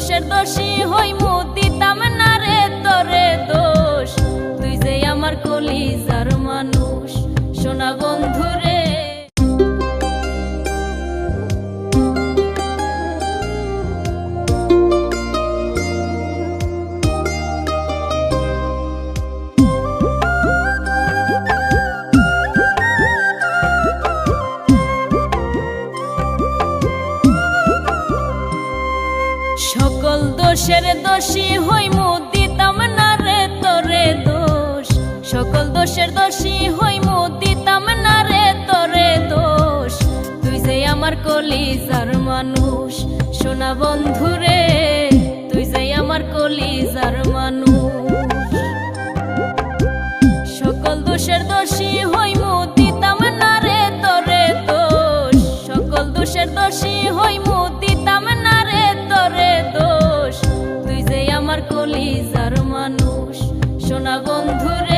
দোষের দোষী হই দিতাম না রে তোরে দোষ। তুই যে আমার কলিজার মানুষ, সোনা বন্ধু দোষী হই মু দিতাম না রে তোরে দোষ। সকল দোষের দোষী হই মু দিতাম না রে তোরে দোষ। তুই যে আমার কলিজার মানুষ, সোনা বন্ধু রে তুই যে আমার কলিজার মানুষ। সকল দোষের দোষী হই সোনা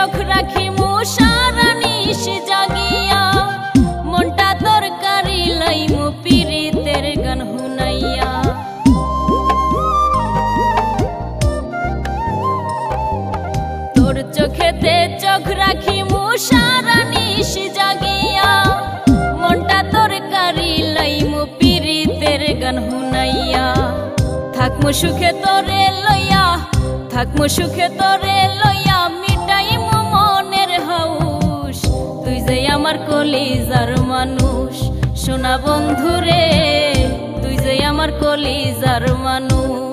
চোখ রাখি মুসারা নিশ জাগিয়া। মনটা তোর কারি লাইমু পিরিতের গান হুনাইয়া তোর চোখেতে চোখ রাখি মুসারা নিশ জাগিয়া। মনটা তোর কারি লাইমু পিরিতের গান হুনাইয়া থাকমু সুখে তোরে লইয়া, থাকমু সুখে তোরে সোনা বন্ধুরে তুই যে আমার কলিজার মানুষ।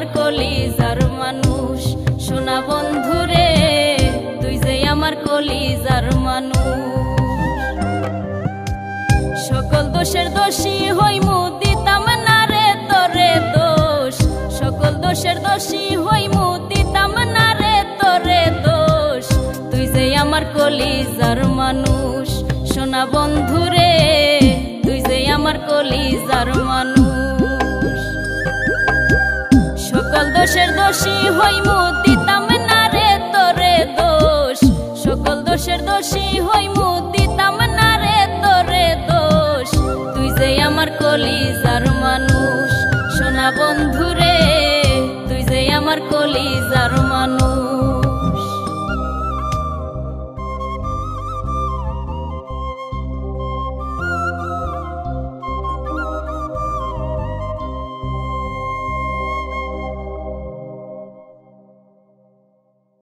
আমার কলিজার মানুষ। সোনা বন্ধুরে তুই যে আমার কলিজার মানুষ। সকল দোষের দোষী হই মুদিতাম না রে তোরে দোষ। সকল দোষের দোষী হই মুদিতাম না রে তোরে দোষ। তুই যে আমার কলিজার মানুষ। সোনা বন্ধুরে তুই যে আমার কলিজার মানুষ। সকল দোষের দোষী হইমু দিতাম না রে তোরে দোষ। সকল দোষের দোষী হইমু